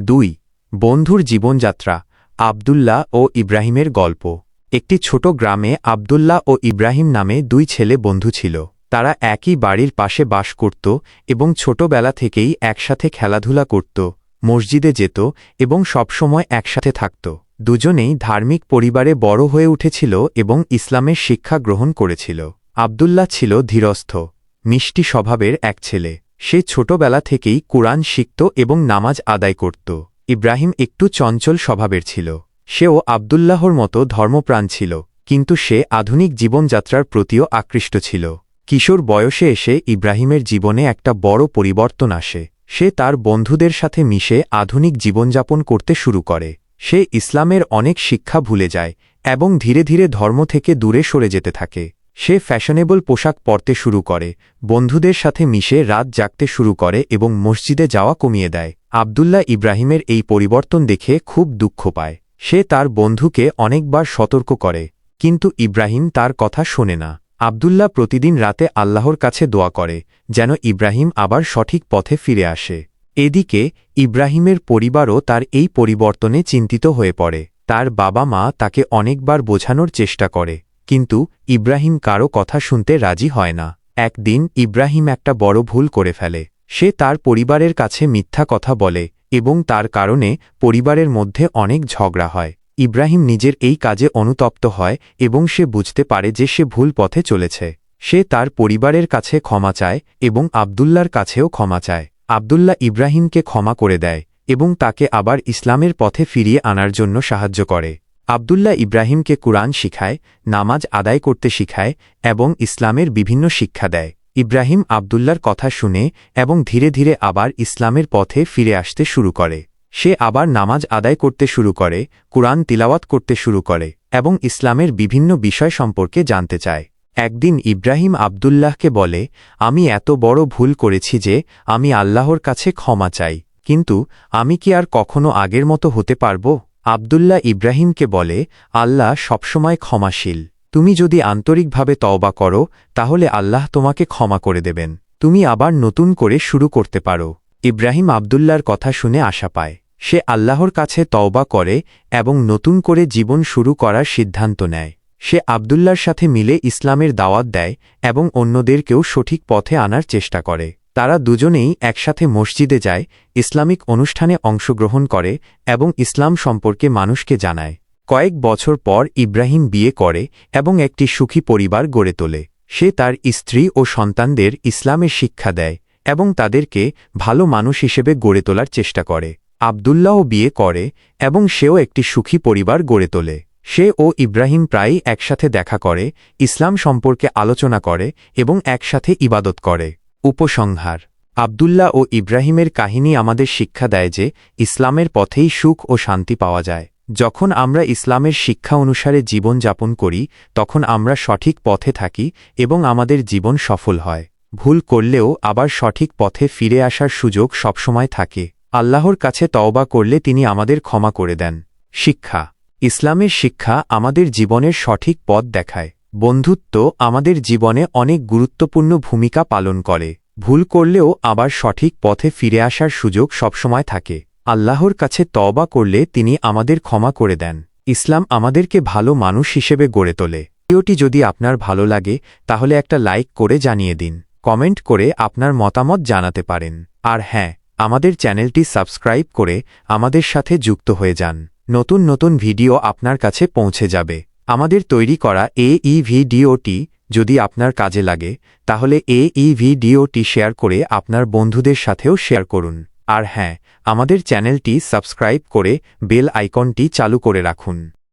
দুই, বন্ধুর জীবনযাত্রা, আবদুল্লাহ ও ইব্রাহিমের গল্প। একটি ছোট গ্রামে আবদুল্লাহ ও ইব্রাহিম নামে দুই ছেলে বন্ধু ছিল। তারা একই বাড়ির পাশে বাস করত এবং ছোটবেলা থেকেই একসাথে খেলাধুলা করত, মসজিদে যেত এবং সবসময় একসাথে থাকত। দুজনেই ধার্মিক পরিবারে বড় হয়ে উঠেছিল এবং ইসলামের শিক্ষা গ্রহণ করেছিল। আবদুল্লাহ ছিল ধীরস্থ, মিষ্টি স্বভাবের এক ছেলে। সে ছোটবেলা থেকেই কোরআন শিখত এবং নামাজ আদায় করত। ইব্রাহিম একটু চঞ্চল স্বভাবের ছিল। সেও আবদুল্লাহর মতো ধর্মপ্রাণ ছিল, কিন্তু সে আধুনিক জীবনযাত্রার প্রতিও আকৃষ্ট ছিল। কিশোর বয়সে এসে ইব্রাহিমের জীবনে একটা বড় পরিবর্তন আসে। সে তার বন্ধুদের সাথে মিশে আধুনিক জীবনযাপন করতে শুরু করে। সে ইসলামের অনেক শিক্ষা ভুলে যায় এবং ধীরে ধীরে ধর্ম থেকে দূরে সরে যেতে থাকে। সে ফ্যাশনেবল পোশাক পরতে শুরু করে, বন্ধুদের সাথে মিশে রাত জাগতে শুরু করে এবং মসজিদে যাওয়া কমিয়ে দেয়। আবদুল্লাহ ইব্রাহিমের এই পরিবর্তন দেখে খুব দুঃখ পায়। সে তার বন্ধুকে অনেকবার সতর্ক করে, কিন্তু ইব্রাহিম তার কথা শোনে না। আবদুল্লাহ প্রতিদিন রাতে আল্লাহর কাছে দোয়া করে, যেন ইব্রাহিম আবার সঠিক পথে ফিরে আসে। এদিকে, ইব্রাহিমের পরিবারও তার এই পরিবর্তনে চিন্তিত হয়ে পড়ে। তার বাবা মা তাকে অনেকবার বোঝানোর চেষ্টা করে। কিন্তু ইব্রাহিম কারও কথা শুনতে রাজি হয় না। একদিন ইব্রাহিম একটা বড় ভুল করে ফেলে। সে তার পরিবারের কাছে মিথ্যা কথা বলে এবং তার কারণে পরিবারের মধ্যে অনেক ঝগড়া হয়। ইব্রাহিম নিজের এই কাজে অনুতপ্ত হয় এবং সে বুঝতে পারে যে সে ভুল পথে চলেছে। সে তার পরিবারের কাছে ক্ষমা চায় এবং আবদুল্লার কাছেও ক্ষমা চায়। আবদুল্লা ইব্রাহিমকে ক্ষমা করে দেয় এবং তাকে আবার ইসলামের পথে ফিরিয়ে আনার জন্য সাহায্য করে। আবদুল্লাহ ইব্রাহিমকে কুরআন শিখায়, নামাজ আদায় করতে শিখায় এবং ইসলামের বিভিন্ন শিক্ষা দেয়। ইব্রাহিম আবদুল্লার কথা শুনে এবং ধীরে ধীরে আবার ইসলামের পথে ফিরে আসতে শুরু করে। সে আবার নামাজ আদায় করতে শুরু করে, কুরআন তিলাওয়াত করতে শুরু করে এবং ইসলামের বিভিন্ন বিষয় সম্পর্কে জানতে চায়। একদিন ইব্রাহিম আবদুল্লাহকে বলে, আমি এত বড় ভুল করেছি যে আমি আল্লাহর কাছে ক্ষমা চাই, কিন্তু আমি কি আর কখনো আগের মতো হতে পারব? আবদুল্লাহ ইব্রাহিমকে বলে, আল্লাহ সবসময় ক্ষমাশীল। তুমি যদি আন্তরিকভাবে তওবা করো, তাহলে আল্লাহ তোমাকে ক্ষমা করে দেবেন। তুমি আবার নতুন করে শুরু করতে পারো। ইব্রাহিম আবদুল্লার কথা শুনে আশা পায়। সে আল্লাহর কাছে তওবা করে এবং নতুন করে জীবন শুরু করার সিদ্ধান্ত নেয়। সে আবদুল্লার সাথে মিলে ইসলামের দাওয়াত দেয় এবং অন্যদেরকেও সঠিক পথে আনার চেষ্টা করে। তারা দুজনেই একসাথে মসজিদে যায়, ইসলামিক অনুষ্ঠানে অংশগ্রহণ করে এবং ইসলাম সম্পর্কে মানুষকে জানায়। কয়েক বছর পর ইব্রাহিম বিয়ে করে এবং একটি সুখী পরিবার গড়ে তোলে। সে তার স্ত্রী ও সন্তানদের ইসলামের শিক্ষা দেয় এবং তাদেরকে ভালো মানুষ হিসেবে গড়ে তোলার চেষ্টা করে। আবদুল্লাহও বিয়ে করে এবং সেও একটি সুখী পরিবার গড়ে তোলে। সে ও ইব্রাহিম প্রায়ই একসাথে দেখা করে, ইসলাম সম্পর্কে আলোচনা করে এবং একসাথে ইবাদত করে। উপসংহার। আবদুল্লাহ ও ইব্রাহিমের কাহিনী আমাদের শিক্ষা দেয় যে, ইসলামের পথেই সুখ ও শান্তি পাওয়া যায়। যখন আমরা ইসলামের শিক্ষা অনুসারে জীবন যাপন করি, তখন আমরা সঠিক পথে থাকি এবং আমাদের জীবন সফল হয়। ভুল করলেও আবার সঠিক পথে ফিরে আসার সুযোগ সবসময় থাকে। আল্লাহর কাছে তওবা করলে তিনি আমাদের ক্ষমা করে দেন। শিক্ষা। ইসলামের শিক্ষা আমাদের জীবনের সঠিক পথ দেখায়। বন্ধুত্ব আমাদের জীবনে অনেক গুরুত্বপূর্ণ ভূমিকা পালন করে। ভুল করলেও আবার সঠিক পথে ফিরে আসার সুযোগ সবসময় থাকে। আল্লাহর কাছে তওবা করলে তিনি আমাদের ক্ষমা করে দেন। ইসলাম আমাদেরকে ভালো মানুষ হিসেবে গড়ে তোলে। ভিডিওটি যদি আপনার ভালো লাগে, তাহলে একটা লাইক করে জানিয়ে দিন। কমেন্ট করে আপনার মতামত জানাতে পারেন। আর হ্যাঁ আমাদের চ্যানেলটি সাবস্ক্রাইব করে আমাদের সাথে যুক্ত হয়ে যান। নতুন নতুন ভিডিও আপনার কাছে পৌঁছে যাবে। আমাদের তৈরি করা এ ই ভিডিওটি যদি আপনার কাজে লাগে, তাহলে এ ই ভিডিওটি শেয়ার করে আপনার বন্ধুদের সাথেও শেয়ার করুন। আর হ্যাঁ আমাদের চ্যানেলটি সাবস্ক্রাইব করে বেল আইকনটি চালু করে রাখুন।